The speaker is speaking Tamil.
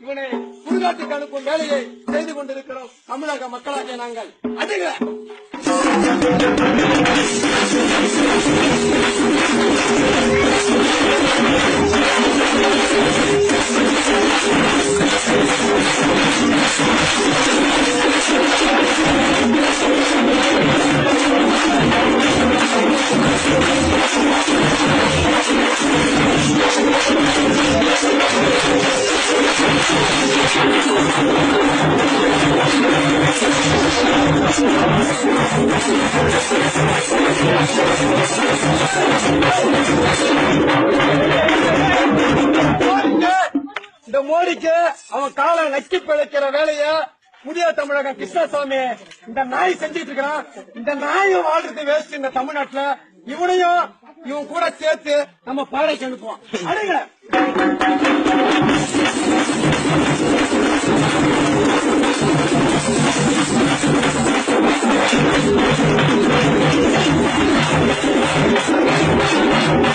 இவனை சுடுகாட்டுக்கு அனுப்பும் வேலையை செய்து கொண்டிருக்கிறோம் தமிழக மக்களாகிய நாங்கள். அடுங்க! இந்த மோடிக்கு அவன் காலை நக்கி பிழைக்கிற வேலைய புதிய தமிழகம் கிருஷ்ணசாமி இந்த நாய் செஞ்சுட்டு இருக்கிறான். இந்த நாயும் வாழ்றது வேஸ்ட் இந்த தமிழ்நாட்டுல. இவனையும் இவன் கூட சேர்த்து நம்ம பாடைக்கு அனுப்புவோம் அணுங்க